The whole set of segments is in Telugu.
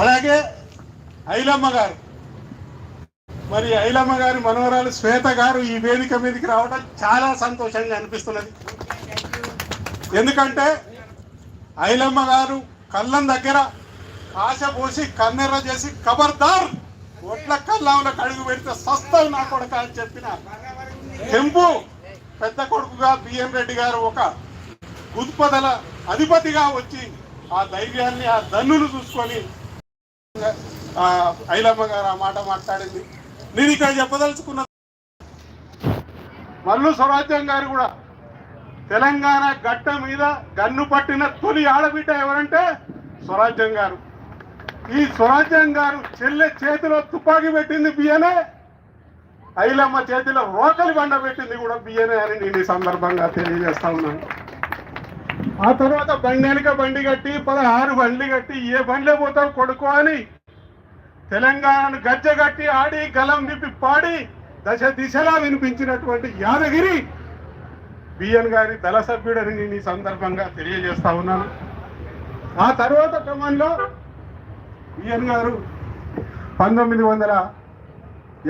అలాగే ఐలమ్మ గారు. మరి ఐలమ్మ గారి మనవరాలు శ్వేత గారు ఈ వేదిక మీదకి రావడం చాలా సంతోషంగా అనిపిస్తున్నది. ఎందుకంటే ఐలమ్మ గారు కళ్ళం దగ్గర ఆశ పోసి కన్నెర్ర చేసి ఖబర్దార్ ఒట్ల కల్లంలో కడుగు పెడితే సస్తావు నా కొడుక అని చెప్పిన కెంపు పెద్ద కొడుకుగా బిఎం రెడ్డి గారు ఒక గుద్పదల అధిపతిగా వచ్చి ఆ ధైర్యాన్ని ఆ దన్నును చూసుకొని ఐలమ్మ గారు ఆ మాట మాట్లాడింది. నేను ఇక్కడ చెప్పదలుచుకున్న మల్లు స్వరాజ్యం గారు కూడా తెలంగాణ గట్ట మీద గన్ను పట్టిన తొలి ఆడబిడ్డ ఎవరంటే స్వరాజ్యం గారు. ఈ స్వరాజ్యం గారు చెల్లె చేతిలో తుపాకీ పెట్టింది బియ్యనే ఐలమ్మ చేతిలో రోకలి బండ పెట్టింది కూడా బియ్యనే అని నేను ఈ సందర్భంగా తెలియజేస్తా ఉన్నాను. ఆ తర్వాత బండి వెనుక బండి కట్టి పదహారు బండ్లు కట్టి ఏ బండిలో పోతావు కొడుకు అని తెలంగాణను గజ్జగట్టి ఆడి గలం నిప్పి పాడి దశ దిశలా వినిపించినటువంటి యాదగిరి బిఎన్ గారి దళ సభ్యుడని నేను ఈ సందర్భంగా తెలియజేస్తా ఉన్నాను. ఆ తర్వాత క్రమంలో బిఎన్ గారు పంతొమ్మిది వందల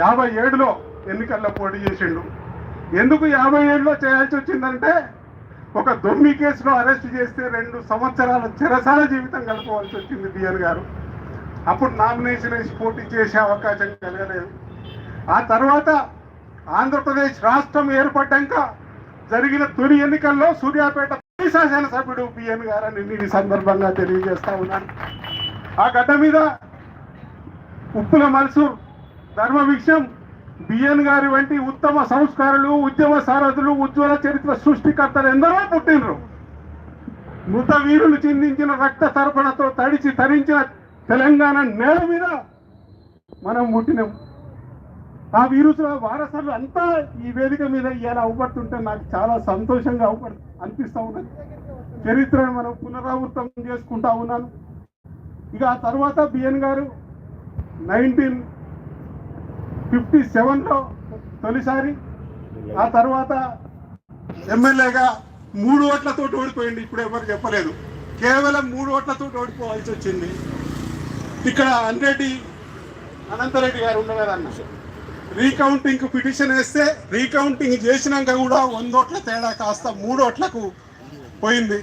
యాభై ఏడులో ఎన్నికల్లో పోటీ చేసిండు. ఎందుకు యాభై ఏడులో చేయాల్సి వచ్చిందంటే ఒక దొమ్మి కేసులో అరెస్ట్ చేస్తే రెండు సంవత్సరాల చెరసాల జీవితం గడపవలసి వచ్చింది బిఎన్ గారు. అప్పుడు నామినేషన్ వేసి పోటీ చేసే అవకాశం కలగలేదు. ఆ తర్వాత ఆంధ్రప్రదేశ్ రాష్ట్రం ఏర్పడ్డాక జరిగిన తొలి ఎన్నికల్లో సూర్యాపేట శాసనసభ్యుడు బిఎన్ గారని నేను ఈ సందర్భంగా తెలియజేస్తా ఉన్నాను. ఆ గడ్డ మీద ఉప్పుల మనసు ధర్మ విషయం బిఎన్ గారి వంటి ఉత్తమ సంస్కారులు ఉద్యమ సారథులు ఉజ్వల చరిత్ర సృష్టికర్తలు ఎందరో పుట్టినరు మృత వీరులు చిందించిన రక్త తర్పణతో తడిచి తరించిన తెలంగాణ నేల మీద మనం పుట్టినాం. ఆ వీరుల వారసులు అంతా ఈ వేదిక మీద ఇలా అవుపడుతుంటే నాకు చాలా సంతోషంగా అవుపడు అనిపిస్తూ ఉన్నది. చరిత్రను మనం పునరావృతం చేసుకుంటా ఉన్నాను. ఇక ఆ తర్వాత బిఎన్ గారు నైన్టీన్ ఫిఫ్టీ సెవెన్లో తొలిసారి ఆ తర్వాత ఎమ్మెల్యేగా మూడు ఓట్లతో ఓడిపోయింది. ఇప్పుడు ఎవరు చెప్పలేదు. కేవలం మూడు ఓట్లతో ఓడిపోవాల్సి వచ్చింది. ఇక్కడ అన్రెడ్డి అనంతరెడ్డి గారు ఉన్నారు అన్న. రీకౌంటింగ్ పిటిషన్ వేస్తే రీకౌంటింగ్ చేసినాక కూడా వంద ఓట్ల తేడా కాస్త మూడు ఓట్లకు పోయింది.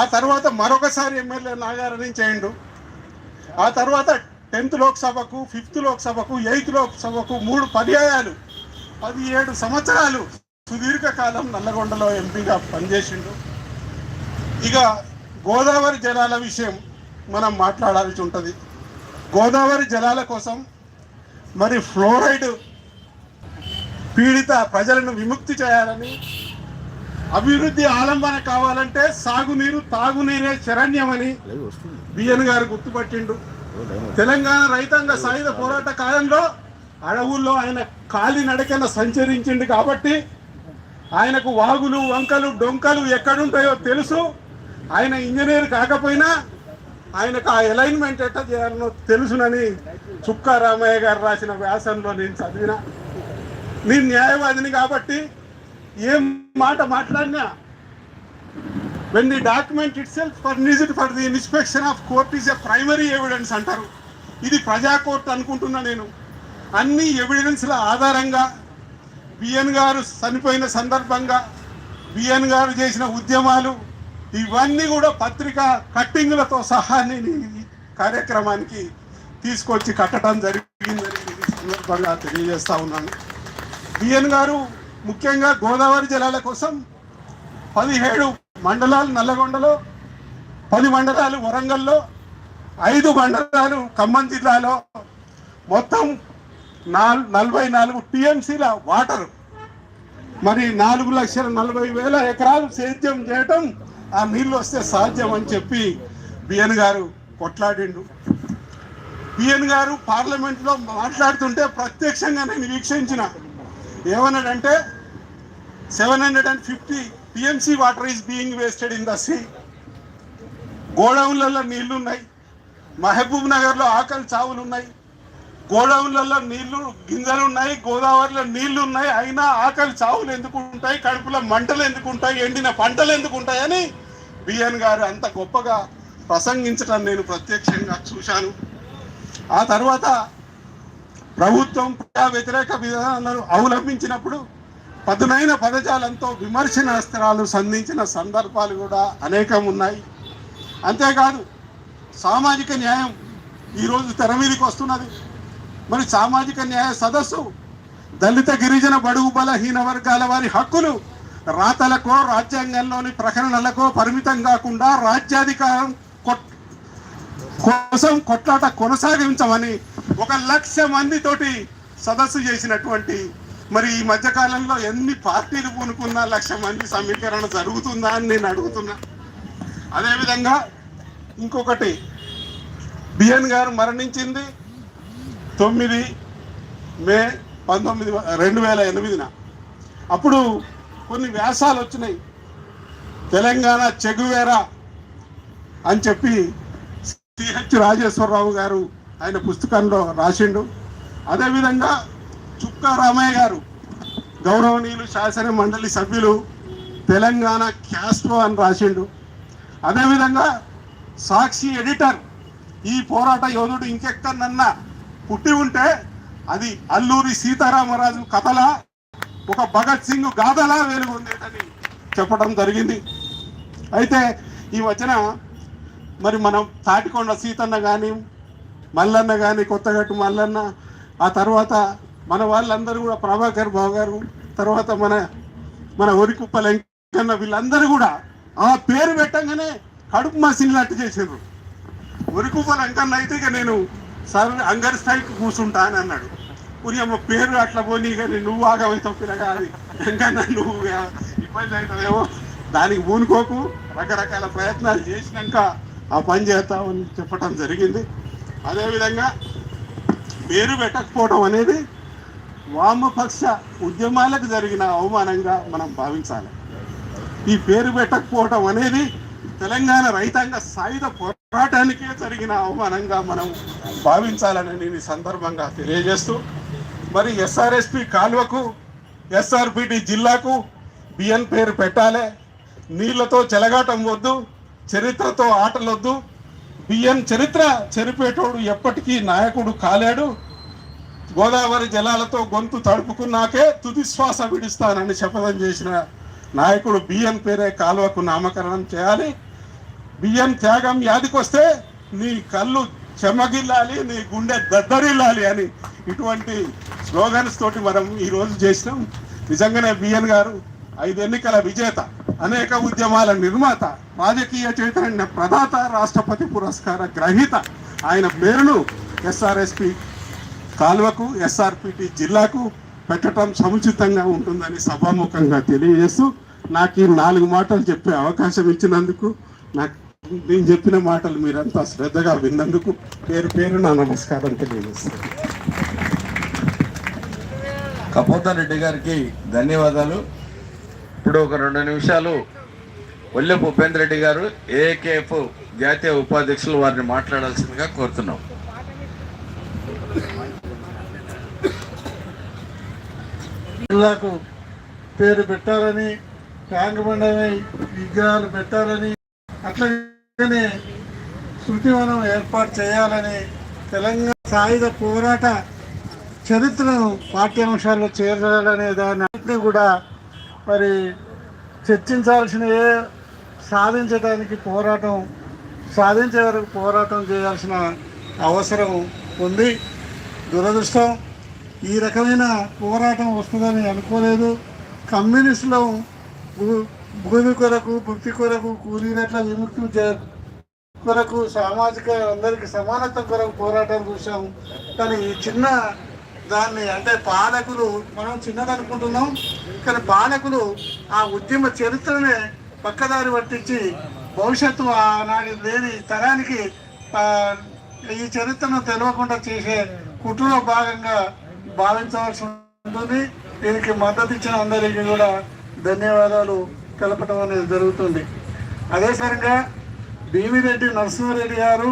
ఆ తర్వాత మరొకసారి ఎమ్మెల్యే నాగార్జున చేయండు. ఆ తర్వాత టెన్త్ లోక్సభకు ఫిఫ్త్ లోక్సభకు ఎయిత్ లోక్సభకు మూడు పర్యాయాలు పదిహేడు సంవత్సరాలు సుదీర్ఘకాలం నల్లగొండలో ఎంపీగా పనిచేసిండు. ఇక గోదావరి జలాల విషయం మనం మాట్లాడాల్సి ఉంటుంది. గోదావరి జలాల కోసం మరి ఫ్లోరైడ్ పీడిత ప్రజలను విముక్తి చేయాలని అభివృద్ధి ఆలంబన కావాలంటే సాగునీరు తాగునీరే శరణ్యమని బిఎన్ గారు గుర్తుపట్టిండు. తెలంగాణ రైతాంగ సాయుధ పోరాట కాలంలో అడవుల్లో ఆయన కాలి నడకన సంచరించిండు కాబట్టి ఆయనకు వాగులు వంకలు డొంకలు ఎక్కడుంటాయో తెలుసు. ఆయన ఇంజనీర్ కాకపోయినా ఆయనకు ఆ అలైన్మెంట్ ఎట్లా చేయాలనో తెలుసునని చుక్కా రామయ్య గారు రాసిన వ్యాసంలో నేను చదివిన. నేను న్యాయవాదిని కాబట్టి ఏం మాట మాట్లాడినా when the document itself furnished for the inspection of court is a primary evidence అంటారు. ఇది ప్రజా కోర్టు అనుకుంటున్నా నేను. అన్ని ఎవిడెన్స్ల ఆధారంగా బిఎన్ గారు చనిపోయిన సందర్భంగా బిఎన్ గారు చేసిన ఉద్యమాలు ఇవన్నీ కూడా పత్రికా కట్టింగులతో సహా నేను ఈ కార్యక్రమానికి తీసుకొచ్చి కట్టడం జరిగిందని సందర్భంగా తెలియజేస్తా ఉన్నాను. బిఎన్ గారు ముఖ్యంగా గోదావరి జలాల కోసం పదిహేడు మండలాలు నల్లగొండలో పది మండలాలు వరంగల్లో ఐదు మండలాలు ఖమ్మం జిల్లాలో. మొత్తం నాల్ నలభై నాలుగు టీఎంసీల వాటర్. మరి నాలుగు లక్షల నలభై వేల ఎకరాలు సేద్యం చేయటం ఆ నీళ్ళు వస్తే సాధ్యం అని చెప్పి బిఎన్ గారు కొట్లాడిండు. బిఎన్ గారు పార్లమెంట్లో మాట్లాడుతుంటే ప్రత్యక్షంగా నేను వీక్షించిన ఏమన్నాడంటే seven hundred and fifty TMC water is being wasted in the sea గోడౌన్లలో నీళ్ళు ఉన్నాయి మహబూబ్ నగర్లో ఆకలి చావులు ఉన్నాయి గోడౌన్లలో నీళ్ళు గింజలు ఉన్నాయి గోదావరిలో నీళ్ళు ఉన్నాయి అయినా ఆకలి చావులు ఎందుకు ఉంటాయి? కడుపులో మంటలు ఎందుకు ఉంటాయి? ఎండిన పంటలు ఎందుకు ఉంటాయని బిఎన్ గారు అంత గొప్పగా ప్రసంగించడం నేను ప్రత్యక్షంగా చూశాను. ఆ తర్వాత ప్రభుత్వం ప్రజా వ్యతిరేక విధానాలను అవలంబించినప్పుడు పదునైన పదజాలంతో విమర్శనాస్త్రాలు సంధించిన సందర్భాలు కూడా అనేకం ఉన్నాయి అంతేకాదు సామాజిక న్యాయం ఈరోజు తెర మీదకి వస్తున్నది. మరి సామాజిక న్యాయ సదస్సు దళిత గిరిజన బడుగు బలహీన వర్గాల వారి హక్కులు రాతలకో రాజ్యాంగంలోని ప్రకటనలకో పరిమితం కాకుండా రాజ్యాధికారం కోసం కొట్లాట కొనసాగించమని ఒక లక్ష మందితోటి సదస్సు చేసినటువంటి మరి ఈ మధ్య కాలంలో ఎన్ని పార్టీలు పూనుకున్నా లక్ష మంది సమీకరణ జరుగుతుందా అని నేను అడుగుతున్నా. అదేవిధంగా ఇంకొకటి బిఎన్ గారు మరణించింది తొమ్మిది మే పంతొమ్మిది రెండు వేల ఎనిమిదిన. అప్పుడు కొన్ని వ్యాసాలు వచ్చినాయి. తెలంగాణ చెగువేరా అని చెప్పి సిహెచ్ రాజేశ్వరరావు గారు ఆయన పుస్తకంలో రాసిండు. అదేవిధంగా చుక్క రామయ్య గారు గౌరవనీయులు శాసన మండలి సభ్యులు తెలంగాణ క్యాస్ట్రో అని రాసిండు. అదేవిధంగా సాక్షి ఎడిటర్ ఈ పోరాట యోధుడు ఇంకెక్కడన్నా పుట్టి ఉంటే అది అల్లూరి సీతారామరాజు కథలా ఒక భగత్ సింగ్ గాథలా వెలుగొందేదని చెప్పడం జరిగింది. అయితే ఈ వచన మరి మనం తాటికొండ సీతన్న కానీ మల్లన్న కానీ కొత్తగట్టు మల్లన్న ఆ తర్వాత మన వాళ్ళందరూ కూడా ప్రభాకర్ బాబు గారు తర్వాత మన మన ఒరికుప్ప వెంకన్న వీళ్ళందరూ కూడా ఆ పేరు పెట్టంగానే కడుపు మసిలినట్టు చేసిండ్రు. ఒరికుప్ప వెంకన్న అయితే ఇక నేను సార్ అంగరి స్థాయికి కూర్చుంటా అని అన్నాడు. పురియమ్మ పేరు అట్లా పోనీ కానీ నువ్వు ఆగమవుతావు పిల్లగా అది వెంకన్న నువ్వు ఇబ్బంది అవుతావేమో. దానికి పూనుకోకు రకరకాల ప్రయత్నాలు చేసినాక ఆ పని చేస్తామని చెప్పడం జరిగింది. అదేవిధంగా పేరు పెట్టకపోవడం అనేది వామపక్ష ఉద్యమాలకు జరిగిన అవమానంగా మనం భావించాలి. ఈ పేరు పెట్టకపోవటం అనేది తెలంగాణ రైతాంగ సాయుధ పోరాటానికే జరిగిన అవమానంగా మనం భావించాలని నేను ఈ సందర్భంగా తెలియజేస్తూ మరి ఎస్ఆర్ఎస్పి కాలువకు ఎస్ఆర్పిటి జిల్లాకు బిఎన్ పేరు పెట్టాలి. నీళ్ళతో చెలగాటం వద్దు చరిత్రతో ఆటలొద్దు. బిఎన్ చరిత్ర చెరిపేటోడు ఎప్పటికీ నాయకుడు కాలేడు. గోదావరి జలాలతో గొంతు తడుపుకున్నాకే తుదిశ్వాస విడుస్తానని శపథం చేసిన నాయకుడు బిఎన్ పేరే కాలువకు నామకరణం చేయాలి. బియ్యం త్యాగం యాదికొస్తే నీ కళ్ళు చెమగిల్లాలి నీ గుండె దద్దరిల్లాలి అని ఇటువంటి స్లోగన్స్ తోటి మనం ఈరోజు చేసినాం. నిజంగానే బిఎన్ గారు ఐదు ఎన్నికల విజేత అనేక ఉద్యమాల నిర్మాత రాజకీయ చైతన్య ప్రదాత రాష్ట్రపతి పురస్కార గ్రహీత. ఆయన పేరును ఎస్ఆర్ఎస్పి కాలువకు ఎస్ఆర్పిటి జిల్లాకు పెట్టడం సముచితంగా ఉంటుందని సభాముఖంగా తెలియజేస్తూ నాకు ఈ నాలుగు మాటలు చెప్పే అవకాశం ఇచ్చినందుకు నాకు నేను చెప్పిన మాటలు మీరంతా శ్రద్ధగా విన్నందుకు పేరు పేరు నా నమస్కారం తెలియజేస్తాను కపోతన్ రెడ్డి గారికి ధన్యవాదాలు. ఇప్పుడు ఒక రెండు నిమిషాలు ఒల్లెపు ఉపేంద్ర రెడ్డి గారు ఏకేఎఫ్ జాతీయ ఉపాధ్యక్షులు వారిని మాట్లాడాల్సిందిగా కోరుతున్నాం. జిల్లాకు పేరు పెట్టాలని ట్యాంక్ బండని విగ్రహాలు పెట్టాలని అట్లనే శృతివనం ఏర్పాటు చేయాలని తెలంగాణ సాయుధ పోరాట చరిత్రను పాఠ్యాంశాల్లో చేర్చాలనే దాన్ని కూడా మరి చర్చించాల్సిన సాధించడానికి పోరాటం సాధించే వరకు పోరాటం చేయాల్సిన అవసరం ఉంది. దురదృష్టం ఈ రకమైన పోరాటం వస్తుందని అనుకోలేదు. కమ్యూనిస్టులు భూమి కొరకు భక్తి కొరకు కూలీనట్ల విముక్తి చే- కొరకు సామాజిక అందరికీ సమానత్వం కొరకు పోరాటం చూసాం కానీ ఈ చిన్న దాన్ని అంటే పాలకులు మనం చిన్నది అనుకుంటున్నాం కానీ పాలకులు ఆ ఉద్యమ చరిత్రనే పక్కదారి పట్టించి భవిష్యత్తు ఆనాటి లేని తరానికి ఈ చరిత్రను తెలవకుండా చేసే కుటుంబ భాగంగా భావించవలసి ఉంటుంది దీనికి మద్దతు ఇచ్చిన అందరికీ కూడా ధన్యవాదాలు తెలపడం అనేది జరుగుతుంది. అదేవిధంగా భీమిరెడ్డి నరసింహారెడ్డి గారు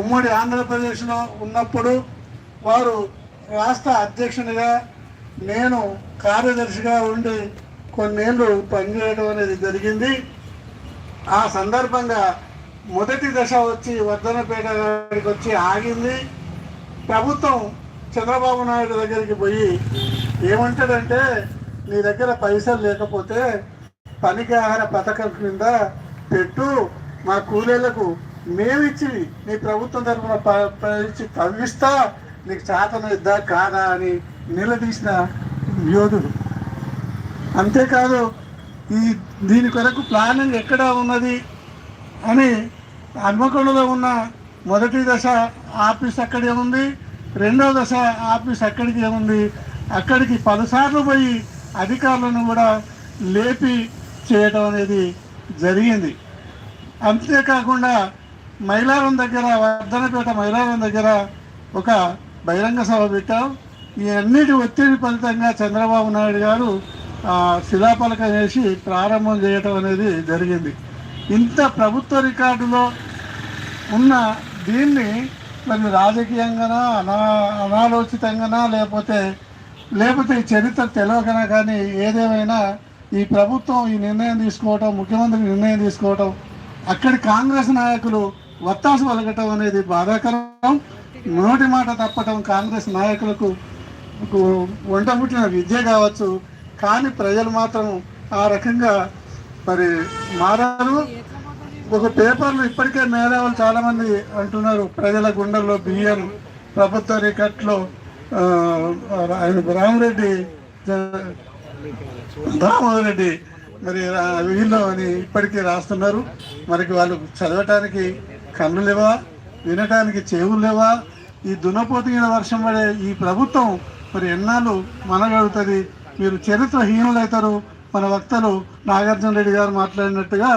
ఉమ్మడి ఆంధ్రప్రదేశ్లో ఉన్నప్పుడు వారు రాష్ట్ర అధ్యక్షునిగా నేను కార్యదర్శిగా ఉండి కొన్నేళ్ళు పనిచేయడం అనేది జరిగింది. ఆ సందర్భంగా మొదటి దశ వచ్చి వర్ధనపేట గారికి వచ్చి ఆగింది. ప్రభుత్వం చంద్రబాబు నాయుడు దగ్గరికి పోయి ఏమంటాడంటే నీ దగ్గర పైసలు లేకపోతే పనికి ఆహార పథకం కింద పెట్టు. మా కూలీలకు మేమిచ్చి నీ ప్రభుత్వం తరఫున ఇచ్చి తవ్విస్తా. నీకు చేతన ఇద్దా కాదా? అని నిలదీసిన యోధుడు. అంతేకాదు ఈ దీని కొరకు ప్లానింగ్ ఎక్కడ ఉన్నది అని హన్మకొండలో ఉన్న మొదటి దశ ఆఫీస్ అక్కడే ఉంది. రెండో దశ ఆఫీస్ అక్కడికి ఏముంది? అక్కడికి పలుసార్లు పోయి అధికారులను కూడా లేపి చేయడం అనేది జరిగింది. అంతేకాకుండా మైలారం దగ్గర వర్ధనపేట మైలారం దగ్గర ఒక బహిరంగ సభ పెట్టాం. ఈ అన్నిటి ఒత్తిడి ఫలితంగా చంద్రబాబు నాయుడు గారు శిలాపలకం శిలాఫలకం వేసి ప్రారంభం చేయటం అనేది జరిగింది. ఇంత ప్రభుత్వ రికార్డులో ఉన్న దీన్ని మరి రాజకీయంగానా అనా అనాలోచితంగానా లేకపోతే లేకపోతే ఈ చరిత్ర తెలియకనా కానీ ఏదేమైనా ఈ ప్రభుత్వం ఈ నిర్ణయం తీసుకోవటం ముఖ్యమంత్రి నిర్ణయం తీసుకోవటం అక్కడి కాంగ్రెస్ నాయకులు వత్తాసు పలకటం అనేది బాధాకరం. నోటి మాట తప్పటం కాంగ్రెస్ నాయకులకు వంట పుట్టిన విద్య కావచ్చు. కానీ ప్రజలు మాత్రం ఆ రకంగా మరి మారారు. ఒక పేపర్లు ఇప్పటికే మేధావులు చాలామంది అంటున్నారు. ప్రజల గుండెల్లో బియ్యం ప్రభుత్వ రికట్లో ఆయన రామరెడ్డి జ- దామోదర్ రెడ్డి మరి రా- వీళ్ళు అని ఇప్పటికీ రాస్తున్నారు. మనకి వాళ్ళు చదవటానికి కన్ను లేవా? వినటానికి చెవులు లేవా? ఈ దున్నపోతు వర్షం పడే ఈ ప్రభుత్వం మరి ఎన్నాళ్ళు మనగలుగుతుంది మీరు చరిత్రహీనులవుతారు మన వక్తలు నాగార్జున రెడ్డి గారు మాట్లాడినట్టుగా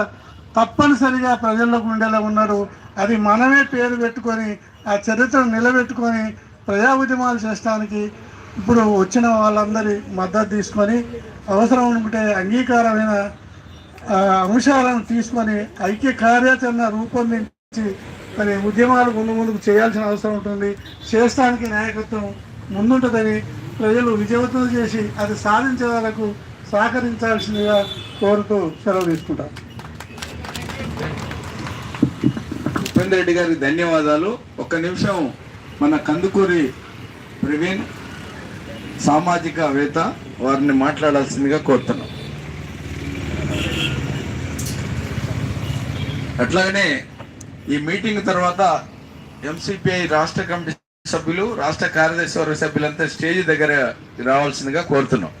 తప్పనిసరిగా ప్రజల్లోకి ఉండేలా ఉన్నారు. అది మనమే పేరు పెట్టుకొని ఆ చరిత్రను నిలబెట్టుకొని ప్రజా ఉద్యమాలు చేసడానికి ఇప్పుడు వచ్చిన వాళ్ళందరి మద్దతు తీసుకొని అవసరం ఉంటే అంగీకారమైన అంశాలను తీసుకొని ఐక్య కార్యాచరణ రూపొందించి మరి ఉద్యమాలు ముందు ముందుకు చేయాల్సిన అవసరం ఉంటుంది. చేస్తానికి నాయకత్వం ముందుంటుందని ప్రజలు విజయవంతం చేసి అది సాధించే వాళ్ళకు సహకరించాల్సిందిగా కోరుతూ సెలవు తీసుకుంటారు ఉపేందర్ రెడ్డి గారికి ధన్యవాదాలు. ఒక్క నిమిషం మన కందుకూరి ప్రవీణ్ సామాజికవేత్త వారిని మాట్లాడాల్సిందిగా కోరుతున్నాం. అట్లాగనే ఈ మీటింగ్ తర్వాత ఎంసీపీఐ రాష్ట్ర కమిటీ సభ్యులు రాష్ట్ర కార్యదర్శి వర్గ సభ్యులంతా స్టేజ్ దగ్గర రావాల్సిందిగా కోరుతున్నాం.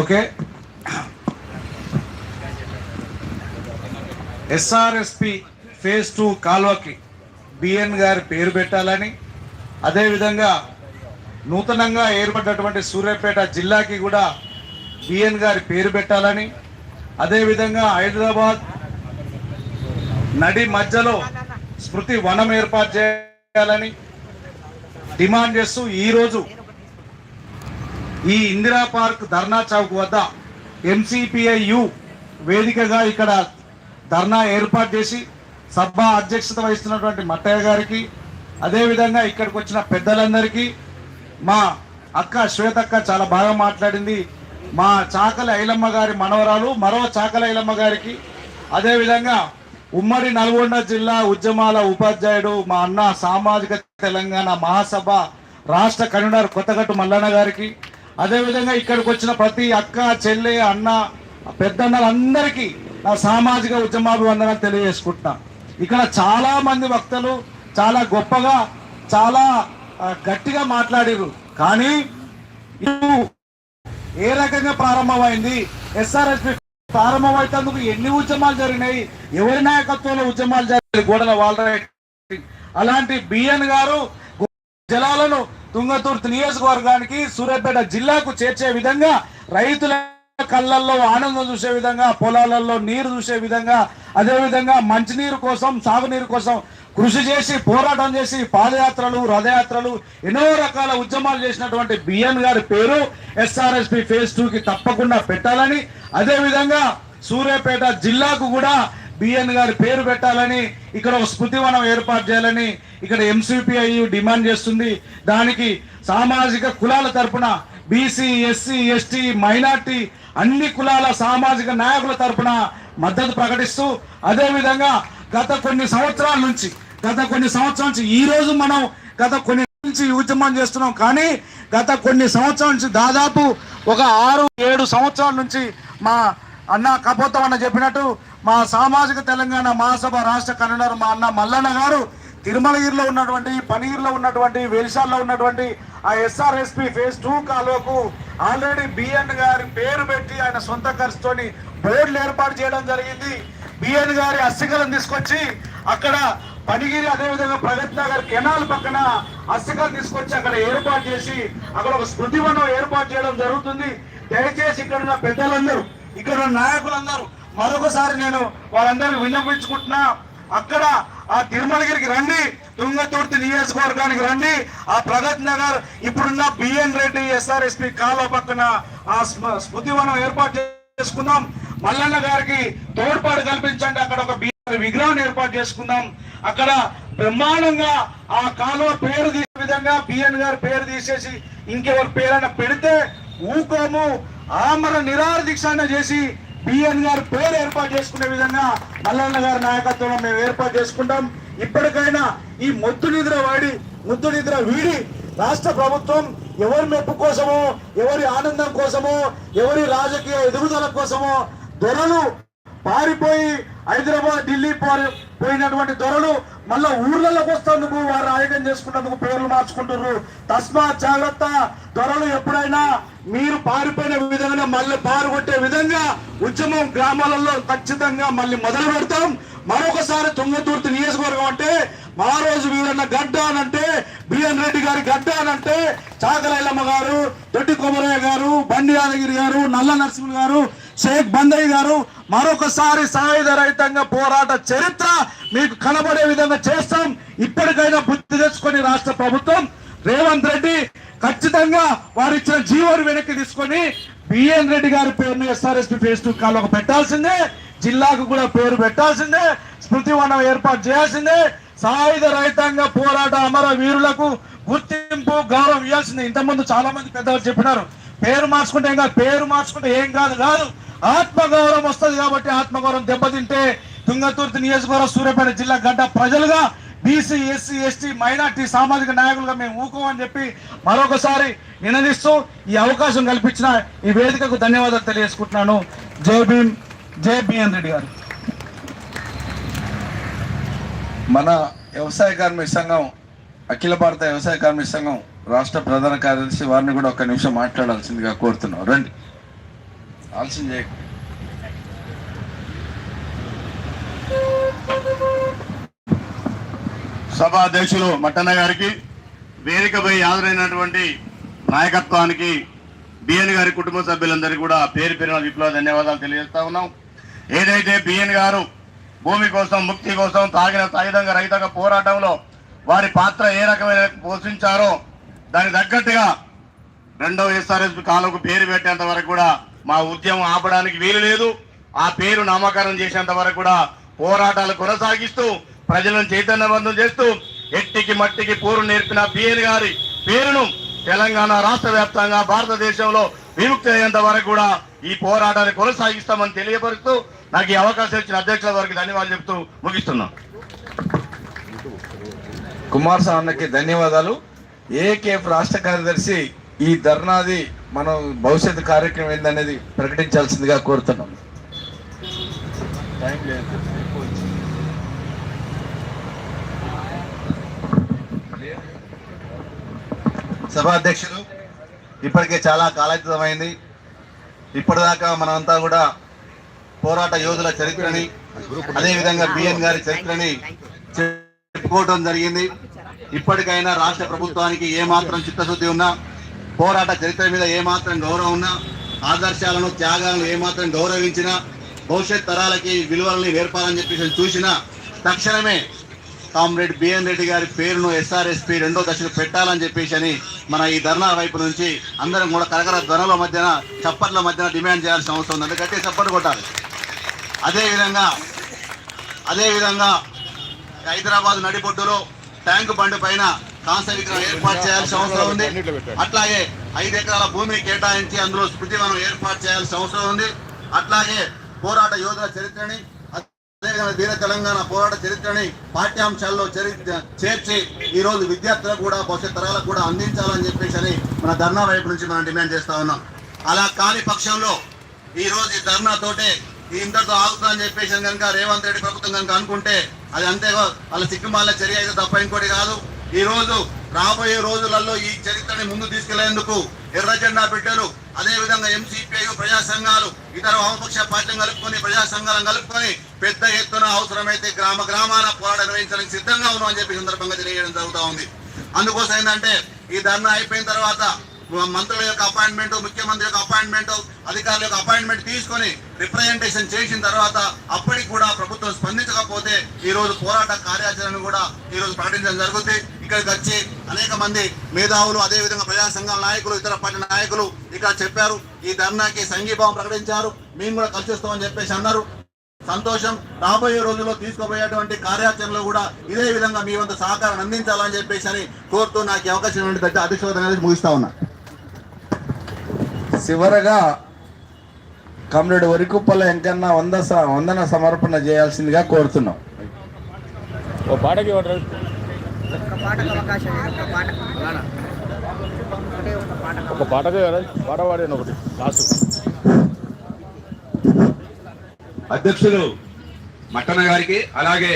ఓకే? ఎస్ఆర్ఎస్పి ఫేజ్ టూ కాల్వకి బిఎన్ గారి పేరు పెట్టాలని అదేవిధంగా నూతనంగా ఏర్పడ్డటువంటి సూర్యాపేట జిల్లాకి కూడా బిఎన్ గారి పేరు పెట్టాలని అదేవిధంగా హైదరాబాద్ నడి మధ్యలో స్మృతి వనం ఏర్పాటు చేయాలని డిమాండ్ చేస్తూ ఈరోజు ఈ ఇందిరా పార్క్ ధర్నా చౌక్ వద్ద ఎంసీపీఐయు వేదికగా ఇక్కడ ధర్నా ఏర్పాటు చేసి సభ అధ్యక్షత వహిస్తున్నటువంటి మట్టయ్య గారికి అదేవిధంగా ఇక్కడికి వచ్చిన పెద్దలందరికీ మా అక్క శ్వేతక్క చాలా బాగా మాట్లాడింది. మా చాకల ఐలమ్మ గారి మనవరాలు మరో చాకల ఐలమ్మ గారికి అదేవిధంగా ఉమ్మడి నల్గొండ జిల్లా ఉద్యమాల ఉపాధ్యాయుడు మా అన్న సామాజిక తెలంగాణ మహాసభ రాష్ట్ర కన్వీనర్ కొత్తగట్టు మల్లన్న గారికి అదేవిధంగా ఇక్కడికి వచ్చిన ప్రతి అక్క చెల్లె అన్న పెద్దన్నలందరికీ నా సామాజిక ఉద్యమాభివందనం తెలియజేసుకుంటున్నా. ఇక్కడ చాలా మంది వక్తలు చాలా గొప్పగా చాలా గట్టిగా మాట్లాడారు కానీ ఏ రకంగా ప్రారంభమైంది? ఎస్ఆర్ఎస్పి ప్రారంభమైనందుకు ఎన్ని ఉద్యమాలు జరిగినాయి? ఎవరి నాయకత్వంలో ఉద్యమాలు జరిగాయి? గోడల వాళ్ళ అలాంటి బిఎన్ గారు జలాలను తుంగతూర్తి నియోజకవర్గానికి సూర్యాపేట జిల్లాకు చేర్చే విధంగా రైతుల కళ్ళల్లో ఆనందం చూసే విధంగా పొలాలలో నీరు చూసే విధంగా అదేవిధంగా మంచినీరు కోసం సాగునీరు కోసం కృషి చేసి పోరాటం చేసి పాదయాత్రలు రథయాత్రలు ఎన్నో రకాల ఉద్యమాలు చేసినటువంటి బిఎన్ గారి పేరు ఎస్ఆర్ఎస్పి ఫేజ్ టూకి తప్పకుండా పెట్టాలని అదేవిధంగా సూర్యాపేట జిల్లాకు కూడా బిఎన్ గారి పేరు పెట్టాలని ఇక్కడ ఒక స్మృతివనం ఏర్పాటు చేయాలని ఇక్కడ ఎంసీపీఐ డిమాండ్ చేస్తుంది. దానికి సామాజిక కులాల తరపున బీసీ ఎస్సీ ఎస్టీ మైనార్టీ అన్ని కులాల సామాజిక నాయకుల తరపున మద్దతు ప్రకటిస్తూ అదేవిధంగా గత కొన్ని సంవత్సరాల నుంచి గత కొన్ని సంవత్సరాల నుంచి ఈ రోజు మనం గత కొన్ని నుంచి ఉద్యమం చేస్తున్నాం. కానీ గత కొన్ని సంవత్సరాల నుంచి దాదాపు ఒక ఆరు ఏడు సంవత్సరాల నుంచి మా అన్న కపోతం అన్న చెప్పినట్టు మా సామాజిక తెలంగాణ మహాసభ రాష్ట్ర కన్వీనర్ మా అన్న మల్లన్న గారు తిరుమలగిరిలో ఉన్నటువంటి పనిగిరిలో ఉన్నటువంటి వెలిశాల్లో ఉన్నటువంటి ఆ ఎస్ఆర్ఎస్పి ఫేజ్ టూ కాలువకు ఆల్రెడీ బిఎన్ గారి పేరు పెట్టి ఆయన సొంత ఖర్చుతోని బోర్డులు ఏర్పాటు చేయడం జరిగింది. బిఎన్ గారి అస్థికలను తీసుకొచ్చి అక్కడ పనిగిరి అదేవిధంగా ప్రగతి నగర్ కెనాల్ పక్కన అస్థికలు తీసుకొచ్చి అక్కడ ఏర్పాటు చేసి అక్కడ ఒక స్మృతి వనం ఏర్పాటు చేయడం జరుగుతుంది. దయచేసి ఇక్కడ ఉన్న పెద్దలందరూ ఇక్కడ ఉన్న నాయకులందరూ మరొకసారి నేను వాళ్ళందరినీ విన్నపించుకుంటున్నా అక్కడ ఆ తిరుమలగిరికి రండి తుంగతుర్తి నియోజకవర్గానికి రండి. ఆ ప్రగత్ నగర్ ఇప్పుడున్న బిఎన్ రెడ్డి ఎస్ఆర్ఎస్పి కాలువ పక్కన ఆ స్మ- స్మృతివనం ఏర్పాటు చేసుకుందాం. మల్లన్న గారికి తోడ్పాటు కల్పించండి. అక్కడ ఒక బీఆర్ విగ్రహం ఏర్పాటు చేసుకుందాం. అక్కడ బ్రహ్మాండంగా ఆ కాలువ పేరు తీసే విధంగా బిఎన్ గారి పేరు తీసేసి ఇంకెవరి పేరైనా పెడితే ఊకోము ఆమర నిరారదీక్ష చేసి బిఎన్ గారి పేరు ఏర్పాటు చేసుకునే విధంగా మల్లన్న గారి నాయకత్వంలో మేము ఏర్పాటు చేసుకుంటాం. ఇప్పటికైనా ఈ మొద్దు నిద్ర వాడి ముద్దు నిద్ర వీడి రాష్ట్ర ప్రభుత్వం ఎవరి మెప్పు కోసమో ఎవరి ఆనందం కోసమో ఎవరి రాజకీయ ఎదుగుదల కోసమో దొరలు పారిపోయి హైదరాబాద్ ఢిల్లీ పారి పోయినటువంటి దొరలు మళ్ళా ఊర్లలోకి వస్తేందుకు వారు రాయకం చేసుకున్నందుకు పేర్లు మార్చుకుంటున్నారు తస్మా జాగ్రత్త దొరలు ఎప్పుడైనా మీరు పారిపోయిన విధంగా మళ్ళీ పారుగొట్టే విధంగా ఉద్యమం గ్రామాలలో ఖచ్చితంగా మళ్ళీ మొదలు పెడతాం. మరొకసారి తుంగతుర్తి నియోజకవర్గం అంటే మా రోజు వీరన్న గడ్డ అనంటే బిఎన్ రెడ్డి గారి గడ్డ అనంటే చాకలైలమ్మ గారు దొడ్డి కొమరయ్య గారు బండి యాదగిరి గారు నల్ల నరసింహులు గారు షేక్ బందయ్య గారు మరొకసారి సాయుధ రహితంగా పోరాట చరిత్ర మీకు కనబడే విధంగా చేస్తాం. ఇప్పటికైనా బుద్ధి తెచ్చుకొని రాష్ట్ర ప్రభుత్వం రేవంత్ రెడ్డి ఖచ్చితంగా వారు ఇచ్చిన జీవోని వెనక్కి తీసుకొని బిఎన్ రెడ్డి గారి పేరును ఎస్ఆర్ఎస్పి ఫేస్ టూ కాలకు పెట్టాల్సిందే. జిల్లాకు కూడా పేరు పెట్టాల్సిందే. స్మృతి వనం ఏర్పాటు చేయాల్సిందే. సాయుధ రహితంగా పోరాట అమర వీరులకు గుర్తింపు గౌరవం ఇవ్వాల్సిందే. ఇంతకుముందు చాలా మంది పెద్దలు చెప్పినారు. పేరు మార్చుకుంటే ఏం కాదు పేరు మార్చుకుంటే ఏం కాదు కాదు. ఆత్మగౌరవం వస్తుంది కాబట్టి ఆత్మగౌరవం దెబ్బతింటే తుంగతుర్తి నియోజకవర్గం సూర్యాపేట జిల్లా గడ్డ ప్రజలుగా బీసీ ఎస్సీ ఎస్టీ మైనార్టీ సామాజిక నాయకులుగా మేము ఊకోమని చెప్పి మరొకసారి నినదిస్తూ ఈ అవకాశం కల్పించిన ఈ వేదికకు ధన్యవాదాలు తెలియజేసుకుంటున్నాను. జై భీమ్ జై బిఎన్ రెడ్డి గారు. మన వ్యవసాయ కార్మిక సంఘం అఖిల భారత వ్యవసాయ కార్మిక సంఘం రాష్ట్ర ప్రధాన కార్యదర్శి వారిని కూడా ఒక నిమిషం మాట్లాడాల్సిందిగా కోరుతున్నాం. రండి. ఆలస్యం చేయ సభ అధ్యక్షులు మట్టన్న గారికి వేదికపై హాజరైనటువంటి నాయకత్వానికి బిఎన్ గారి కుటుంబ సభ్యులందరికీ కూడా పేరు పేరున విప్లవ ధన్యవాదాలు తెలియజేస్తా ఉన్నాం. ఏదైతే బిఎన్ గారు భూమి కోసం ముక్తి కోసం తాగిన తాగిదంగా రైతంగా పోరాటంలో వారి పాత్ర ఏ రకమైన పోషించారో దానికి తగ్గట్టుగా రెండవ ఎస్ఆర్ఎస్ కాలకు పేరు పెట్టేంత వరకు కూడా మా ఉద్యమం ఆపడానికి వీలు లేదు. ఆ పేరు నామకరణం చేసేంత వరకు కూడా పోరాటాలు కొనసాగిస్తూ ప్రజలను చైతన్యవంతం చేస్తూ ఎట్టికి మట్టికి పూరు నేర్పిన బిఎన్ గారి పేరును తెలంగాణ రాష్ట్ర వ్యాప్తంగా భారతదేశంలో విముక్తి అయ్యేంత వరకు కూడా ఈ పోరాటాన్ని కొనసాగిస్తామని తెలియపరుస్తూ నాకు ఈ అవకాశం ఇచ్చిన అధ్యక్షుల వారికి ధన్యవాదాలు చెప్తూ ముగిస్తున్నాం. కుమార్ అన్నకి ధన్యవాదాలు. ఏకేఎఫ్ రాష్ట్ర కార్యదర్శి ఈ ధర్నాది మనం భవిష్యత్తు కార్యక్రమం ఏందనేది ప్రకటించాల్సిందిగా కోరుతున్నాం. టైం లేదు. సభాధ్యక్షులు ఇప్పటికే చాలా కాలాతీతమైంది. ఇప్పటిదాకా మనమంతా కూడా పోరాట యోధుల చరిత్రని అదేవిధంగా బిఎన్ గారి చరిత్రని చెప్పుకోవడం జరిగింది. ఇప్పటికైనా రాష్ట్ర ప్రభుత్వానికి ఏమాత్రం చిత్తశుద్ధి ఉన్నా పోరాట చరిత్ర మీద ఏమాత్రం గౌరవం ఉన్నా ఆదర్శాలను త్యాగాలను ఏమాత్రం గౌరవించినా భవిష్యత్ తరాలకి విలువలని నేర్పాలని చెప్పేసి చూసినా తక్షణమే కామ్రేడ్ బిఎన్ రెడ్డి గారి పేరును ఎస్ఆర్ఎస్పి రెండో దశకు పెట్టాలని చెప్పేసి అని మన ఈ ధర్నా వైపు నుంచి అందరం కూడా కరకర ధ్వనుల మధ్యన చప్పట్ల మధ్యన డిమాండ్ చేయాల్సిన అవసరం ఉంది. అందుకంటే చప్పట్లు కొట్టాలి. అదేవిధంగా అదేవిధంగా హైదరాబాద్ నడిబొడ్డులో ట్యాంక్ బండ్ పైన కాంస్య విగ్రహం ఏర్పాటు చేయాల్సిన అవసరం ఉంది. అట్లాగే ఐదు ఎకరాల భూమిని కేటాయించి అందులో స్మృతివనం ఏర్పాటు చేయాల్సిన అవసరం ఉంది. అట్లాగే పోరాట యోధుల చరిత్రని అదేవిధంగా వీర తెలంగాణ పోరాట చరిత్రని పాఠ్యాంశాల్లో చరిత్ర చేర్చి ఈ రోజు విద్యార్థులకు కూడా భవిష్యత్ తరాలకు కూడా అందించాలని చెప్పేసి అని మన ధర్నా వైపు నుంచి మనం డిమాండ్ చేస్తా ఉన్నాం. అలా కాని పక్షంలో ఈ రోజు ఈ ధర్నా తోటే ఈ ఇంతటితో ఆగుతుందని చెప్పేసి కనుక రేవంత్ రెడ్డి ప్రభుత్వం కనుక అనుకుంటే అది అంతే వాళ్ళ సిగ్గుమాల చర్య అయితే తప్ప ఇంకోటి కాదు. ఈ రోజు రాబోయే రోజులలో ఈ చరిత్రని ముందు తీసుకెళ్ళేందుకు ఎర్ర జెండా బిడ్డలు అదే విధంగా ఎంసీపీ ప్రజా సంఘాలు ఇతర వామపక్ష పార్టీలు కలుపుకొని ప్రజా సంఘాలను కలుపుకొని పెద్ద ఎత్తున అవసరమైతే గ్రామ గ్రామాల పోరాటం నిర్వహించడానికి సిద్ధంగా ఉన్నాం అని చెప్పి సందర్భంగా తెలియజేయడం జరుగుతూ ఉంది. అందుకోసం ఏంటంటే ఈ ధర్నా అయిపోయిన తర్వాత మంత్రుల యొక్క అపాయింట్మెంట్ ముఖ్యమంత్రి యొక్క అపాయింట్మెంట్ అధికారుల యొక్క అపాయింట్మెంట్ తీసుకొని రిప్రజెంటేషన్ చేసిన తర్వాత అప్పటికి కూడా ప్రభుత్వం స్పందించకపోతే ఈ రోజు పోరాట కార్యాచరణ కూడా ఈ రోజు ప్రకటించడం జరుగుతుంది. ఇక్కడికి వచ్చి అనేక మంది మేధావులు అదే విధంగా ప్రజా సంఘాల నాయకులు ఇతర పార్టీ నాయకులు ఇక్కడ చెప్పారు. ఈ ధర్నాకి సంఘీభావం ప్రకటించారు. మేము కూడా కలిసి వస్తామని చెప్పేసి అన్నారు. సంతోషం. రాబోయే రోజుల్లో తీసుకోబోయేటువంటి కార్యాచరణలో కూడా ఇదే విధంగా మీ వంత సహకారం అందించాలని చెప్పేసి అని కోరుతూ నాకు అవకాశం పెద్ద అధ్యక్షత ముగిస్తా ఉన్నా. చివరగా కమ్రేడ్ వరికుప్పల వెంకన్న వంద స- వందన సమర్పణ చేయాల్సిందిగా కోరుతున్నాం. ఓ పాటకి ఇవ్వండి. ఒక పాటకు అవకాశం ఒక పాట ఒక పాటకి ఇవ్వండి. పాట పాడండి ఒకటి. లాస్ట్ అధ్యక్షులు మట్టన్న గారికి అలాగే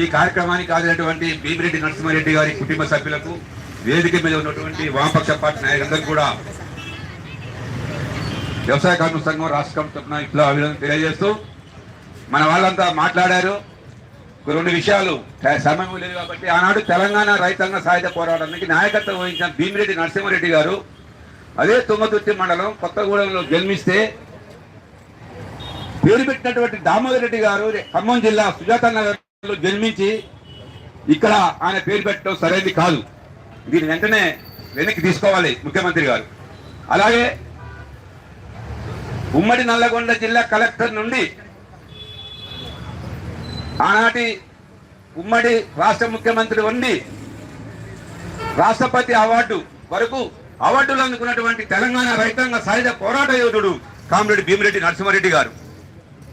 ఈ కార్యక్రమానికి హాజరైనటువంటి భీమిరెడ్డి నరసింహారెడ్డి గారి కుటుంబ సభ్యులకు వేదిక మీద ఉన్నటువంటి వామపక్ష పార్టీ నాయకులందరూ కూడా వ్యవసాయ కార్మిక సంఘం రాష్ట్ర కమిటీ తరఫున ఇట్లా అభినందన తెలియజేస్తూ మన వాళ్ళంతా మాట్లాడారు. రెండు విషయాలు సమయం లేదు కాబట్టి ఆనాడు తెలంగాణ రైతాంగ సాయుధ పోరాటానికి నాయకత్వం వహించిన భీమిరెడ్డి నరసింహారెడ్డి గారు అదే తుమ్మతుర్తి మండలం కొత్తగూడెంలో జన్మిస్తే పేరు పెట్టినటువంటి దామోదర్ రెడ్డి గారు ఖమ్మం జిల్లా సుజాత నగర్లో జన్మించి ఇక్కడ ఆయన పేరు పెట్టడం సరైనది కాదు. దీని వెంటనే వెనక్కి తీసుకోవాలి ముఖ్యమంత్రి గారు. అలాగే ఉమ్మడి నల్లగొండ జిల్లా కలెక్టర్ నుండి ఆనాటి ఉమ్మడి రాష్ట్ర ముఖ్యమంత్రి ఉండి రాష్ట్రపతి అవార్డు వరకు అవార్డులు అందుకున్నటువంటి తెలంగాణ రైతాంగ సాయుధ పోరాట యోధుడు కామిరెడ్డి భీమిరెడ్డి నరసింహారెడ్డి గారు.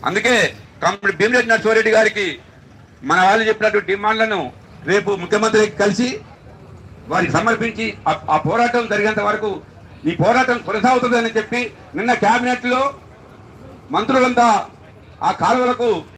అందుకే కామిరెడ్డి భీమిరెడ్డి నరసింహారెడ్డి గారికి మన వాళ్ళు చెప్పినటువంటి డిమాండ్లను రేపు ముఖ్యమంత్రికి కలిసి వారికి సమర్పించి ఆ- పోరాటం జరిగేంత వరకు ఈ పోరాటం కొనసాగుతుందని చెప్పి నిన్న క్యాబినెట్లో మంత్రులంతా ఆ కాలువలకు